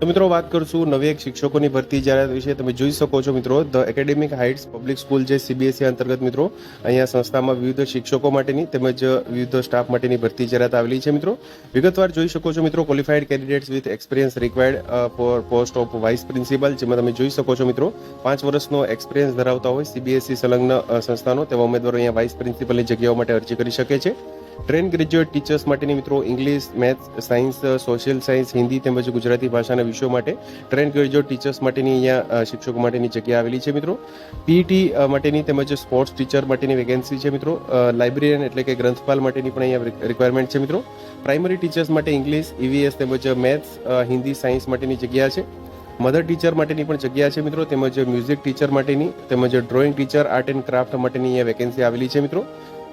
તો મિત્રો વાત કરશું નવી એક શિક્ષકોની ભરતી જાહેરાત વિશે, તમે જોઈ શકો છો મિત્રો the academic heights public school જે સીબીએસઈ અંતર્ગત મિત્રો, અહીંયા સંસ્થામાં વિવિધ શિક્ષકો માટેની તેમજ વિવિધ સ્ટાફ માટેની ભરતી જાહેરાત આવેલી છે મિત્રો. વિગતવાર જોઈ શકો છો મિત્રો qualified candidates with experience required for post of vice principal જેમાં તમે જોઈ શકો છો મિત્રો, પાંચ વર્ષનો એક્સપિરિયન્સ ધરાવતા હોય સીબીએસઈ સંલગ્ન સંસ્થાનો, તેવા ઉમેદવારો અહીંયા વાઇસ પ્રિન્સિપલની જગ્યાઓ માટે અરજી કરી શકે છે. ટ્રેન ગ્રેજ્યુએટ ટીચર્સ માટેની મિત્રો English maths science social science Hindi તેમજ ગુજરાતી ભાષાના વિષયો માટે ટ્રેન ગ્રેજ્યુએટ ટીચર્સ માટેની અહીંયા શિક્ષકો માટેની જગ્યા આવેલી છે મિત્રો. પીટી માટેની તેમજ સ્પોર્ટ્સ ટીચર માટેની વેકેન્સી છે મિત્રો. લાઇબ્રેરિયન એટલે કે ગ્રંથપાલ માટેની પણ અહીંયા રિક્વાયરમેન્ટ છે મિત્રો. પ્રાઇમરી ટીચર્સ માટે ઇંગ્લિશ ઈવીએસ તેમજ મેથ્સ હિન્દી સાયન્સ માટેની જગ્યા છે. મધર ટીચર માટેની પણ જગ્યા છે મિત્રો. તેમજ મ્યુઝિક ટીચર માટેની તેમજ drawing teacher art and craft માટેની અહીંયા વેકેન્સી આવેલી છે મિત્રો.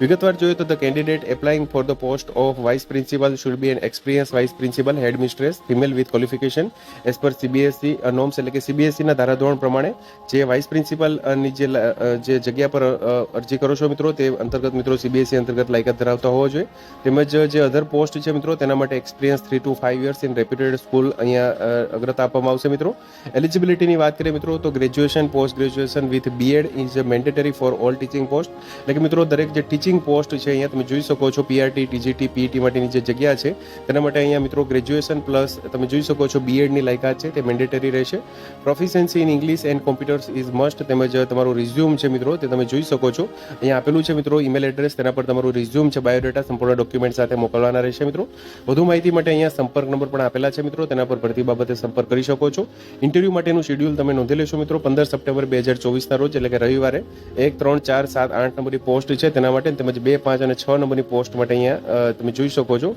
વિગતવાર જોઈએ તો the candidate applying for the post of vice principal should be an experience vice principal headmistress female with qualification as per CBSE norms એટલે કે સીબીએસઈના ધારાધોરણ પ્રમાણે જે વાઇસ પ્રિન્સિપલની જે લ- અ, જે જગ્યા પર અ, અરજી કરો છો મિત્રો તે અંતર્ગત મિત્રો સીબીએસઈ અંતર્ગત લાયકાત ધરાવતા હોવો જોઈએ. તેમજ જે અધર પોસ્ટ છે મિત્રો તેના માટે experience three to five years in reputed school અહીંયા અ, અગ્રતા આપવામાં આવશે મિત્રો. એલિજિબિલિટીની વાત કરીએ મિત્રો તો graduation post graduation with BEd is mandatory for all teaching post એટલે કે મિત્રો દરેક જે ટીચિંગ પોસ્ટ છે, અહીંયા તમે જોઈ શકો છો પીઆરટી ટીજીટી પીઈટી માટેની જે જગ્યા છે. તેના માટે અહીંયા મિત્રો ગ્રેજ્યુએશન પ્લસ તમે જોઈ શકો છો બીએડની લાયકાત છે, તે મેન્ડેટરી રહેશે. Proficiency in English and computers is must તેમજ તમારું રિઝ્યુમ છે મિત્રો, તે તમે જોઈ શકો છો. અહીંયા આપેલું છે મિત્રો ઈમેલ એડ્રેસ તેના પર તમારું રિઝ્યુમ છે બાયોડેટા સંપૂર્ણ ડોક્યુમેન્ટ સાથે મોકલવાના રહેશે મિત્રો. વધુ માહિતી માટે અહીંયા સંપર્ક નંબર પણ આપેલા છે મિત્રો, તેના પર ભરતી બાબતે સંપર્ક કરી શકો છો. ઇન્ટરવ્યૂ માટેનું શેડ્યુલ તમે નોંધી લેશો મિત્રો, પંદર સપ્ટેમ્બર બે હજાર ચોવીસના રોજ, એટલે કે રવિવારે એક, ત્રણ, ચાર, સાત, આઠ નંબરની પોસ્ટ છે, તેના માટે તેમજ બે, પાંચ અને છ નંબરની પોસ્ટ માટે અહીંયા તમે જોઈ શકો છો.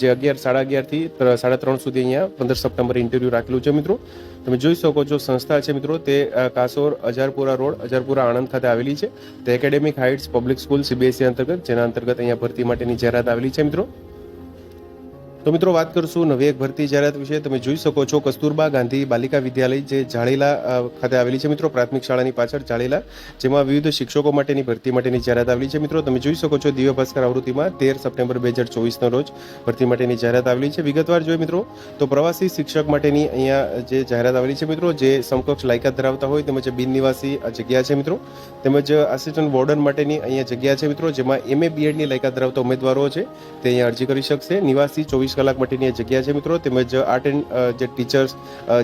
જે અગિયાર, સાડા અગિયારથી સાડા ત્રણ સુધી અહીંયા પંદર સપ્ટેમ્બર ઇન્ટરવ્યૂ રાખેલું છે મિત્રો. તમે જોઈ શકો છો સંસ્થા છે મિત્રો, તે કાસોર અજારપુરા રોડ, અજારપુરા આણંદ ખાતે આવેલી છે. તે academic heights public school CBSE અંતર્ગત, જેના અંતર્ગત અહીંયા ભરતી માટેની જાહેરાત આવેલી છે મિત્રો. તો મિત્રો વાત કરશું નવી એક ભરતી જાહેરાત વિશે. તમે જોઈ શકો છો કસ્તુરબા ગાંધી બાલિકા વિદ્યાલય જે જાળીલા ખાતે આવેલી છે મિત્રો. પ્રાથમિક શાળાની પાછળ જાળીલા જેમાં વિવિધ શિક્ષકો માટેની ભરતી માટેની જાહેરાત આવેલી છે મિત્રો. તમે જોઈ શકો છો દિવ્ય ભાસ્કર આવૃત્તિમાં તેર સપ્ટેમ્બર બે હજાર ચોવીસનો રોજ ભરતી માટેની જાહેરાત આવેલી છે. વિગતવાર જોઈએ મિત્રો, તો પ્રવાસી શિક્ષક માટેની અહીંયા જે જાહેરાત આવેલી છે મિત્રો, જે સમકક્ષ લાયકાત ધરાવતા હોય તેમજ બિન નિવાસી આ જગ્યા છે મિત્રો, તેમજ આસિસ્ટન્ટ વોર્ડન માટેની અહીંયા જગ્યા છે મિત્રો, જેમાં એમએ બીએડની લાયકાત ધરાવતા ઉમેદવારો છે, તે અહીંયા અરજી કરી શકશે. નિવાસી ચોવીસ કલાક માટેની આ જગ્યા છે મિત્રો. તેમજ આર્ટ એન્ડ જે ટીચર્સ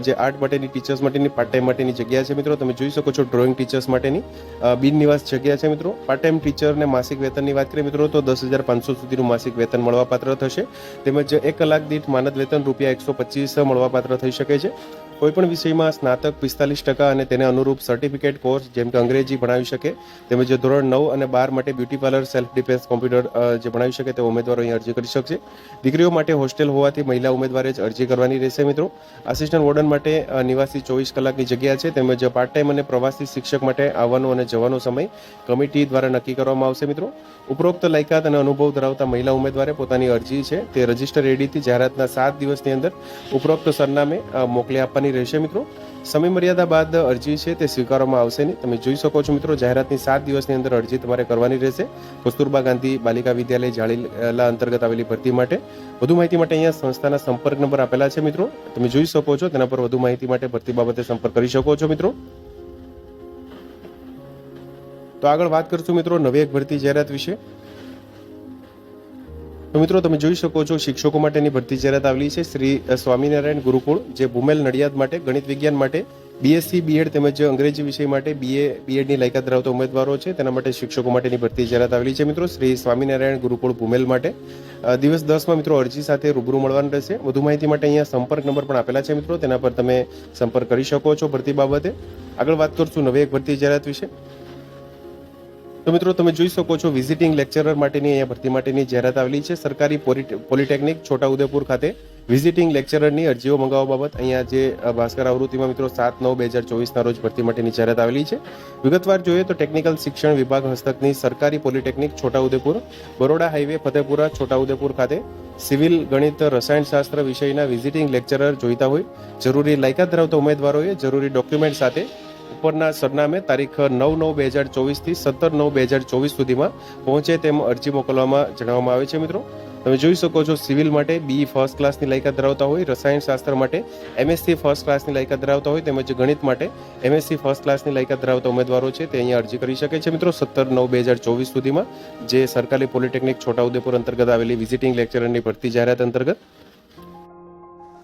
જે આર્ટ માટેની ટીચર્સ માટેની, પાર્ટ ટાઈમ માટેની જગ્યા છે મિત્રો. તમે જોઈ શકો છો ડ્રોઈંગ ટીચર્સ માટેની બિન નિવાસ જગ્યા છે મિત્રો. પાર્ટ ટાઈમ ટીચરને માસિક વેતનની વાત કરીએ મિત્રો, તો દસ હજાર પાંચસો સુધીનું માસિક વેતન મળવાપાત્ર થશે. તેમજ એક કલાક દીઠ માનદ વેતન રૂપિયા એકસો પચીસ મળવાપાત્ર થઈ શકે છે. કોઈપણ વિષયમાં સ્નાતક પિસ્તાલીસ ટકા અને તેને અનુરૂપ સર્ટિફિકેટ કોર્સ જેમ કે અંગ્રેજી ભણાવી શકે, તેમજ ધોરણ નવ અને બાર માટે beauty parlour self defence computer જે ભણાવી શકે તે ઉમેદવારો અહીં અરજી કરી શકશે. દીકરીઓ માટે હોસ્ટેલ હોવાથી મહિલા ઉમેદવારે જ અરજી કરવાની રહેશે મિત્રો. આસિસ્ટન્ટ વોર્ડન માટે નિવાસી ચોવીસ કલાકની જગ્યા છે, તેમજ પાર્ટ ટાઈમ અને પ્રવાસી શિક્ષક માટે આવવાનો અને જવાનો સમય કમિટી દ્વારા નક્કી કરવામાં આવશે મિત્રો. ઉપરોક્ત લાયકાત અને અનુભવ ધરાવતા મહિલા ઉમેદવારે પોતાની અરજી છે, તે રજિસ્ટર એડીથી જાહેરાતના સાત દિવસની અંદર ઉપરોક્ત સરનામે મોકલી આપવાની રહેશે મિત્રો. સમય મર્યાદા બાદ અરજી છે તે સ્વીકારવામાં આવશે નહીં. તમે જોઈ શકો છો મિત્રો, જાહેરાતની સાત દિવસની અંદર અરજી તમારે કરવાની રહેશે. કસ્તુરબા ગાંધી બાલિકા વિદ્યાલય જાળીલા અંતર્ગત આવેલી ભરતી માટે. વધુ માહિતી માટે અહીંયા સંસ્થાના સંપર્ક નંબર આપેલા છે મિત્રો. તમે જોઈ શકો છો, તેના પર વધુ માહિતી માટે ભરતી બાબતે સંપર્ક કરી શકો છો મિત્રો. તો આગળ વાત કરશું મિત્રો નવી એક ભરતી જાહેરાત વિશે. તો મિત્રો તમે જોઈ શકો છો, શિક્ષકો માટેની ભરતી જાહેરાત આવેલી છે. શ્રી સ્વામિનારાયણ ગુરુકુળ, જે ભૂમેલ નડિયાદ માટે, ગણિત વિજ્ઞાન માટે બીએસસી બીએડ તેમજ અંગ્રેજી વિષય માટે બીએ બીએડની લાયકાત ધરાવતા ઉમેદવારો છે. તેના માટે શિક્ષકો માટેની ભરતી જાહેરાત આવેલી છે મિત્રો. શ્રી સ્વામિનારાયણ ગુરુકુળ ભૂમેલ માટે દિવસ દસમાં મિત્રો અરજી સાથે રૂબરૂ મળવાનું રહેશે. વધુ માહિતી માટે અહીંયા સંપર્ક નંબર પણ આપેલા છે મિત્રો. તેના પર તમે સંપર્ક કરી શકો છો ભરતી બાબતે. આગળ વાત કરશું નવી એક ભરતી જાહેરાત વિશે. તો મિત્રો, તમે જોઈ શકો છો વિઝિટિંગ લેક્ચરર માટેની અહીંયા ભરતી માટેની જાહેરાત આવેલી છે. સરકારી પોલિટ- પોલિટેકનિક છોટાઉદેપુર ખાતે. વિઝિટિંગ લેક્ચરરની અરજીઓ મંગાવવા બાબત અહીંયા જે ભાસ્કર આવૃત્તિમાં મિત્રો, સાત નવ બે હજાર ચોવીસના રોજ ભરતી માટેની જાહેરાત આવેલી છે. વિગતવાર જોઈએ તો ટેકનિકલ શિક્ષણ વિભાગ હસ્તકની સરકારી પોલિટેકનિક છોટાઉદેપુર, બરોડા હાઈવે ફતેપુરા છોટાઉદેપુર ખાતે સિવિલ ગણિત રસાયણશાસ્ત્ર વિષયના વિઝિટિંગ લેક્ચરર જોઈતા હોય. જરૂરી લાયકાત ધરાવતા ઉમેદવારોએ જરૂરી ડોક્યુમેન્ટ સાથે ઉપરના સરનામે તારીખ નવ નવ બે હજાર ચોવીસથી સત્તર નવ બે હજાર ચોવીસ સુધીમાં પહોંચે તેમ અરજી મોકલવામાં જણાવવામાં આવે છે, મિત્રો. તમે જોઈ શકો છો, સિવિલ માટે બી ફર્સ્ટ ક્લાસની લાયકાત ધરાવતા હોય રસાયણશાસ્ત્ર માટે એમએસસી ફર્સ્ટ ક્લાસની લાયકાત ધરાવતા હોય, તેમજ ગણિત માટે એમએસસી ફર્સ્ટ ક્લાસની લાયકાત ધરાવતા ઉમેદવારો છે, તે અહીંયા અરજી કરી શકે છે, મિત્રો. સત્તર નવ બે હજાર ચોવીસ સુધીમાં જે સરકારી પોલિટેકનિક છોટાઉદેપુર અંતર્ગત આવેલી વિઝિટિંગ લેક્ચરરની ભરતી જાહેરાત અંતર્ગત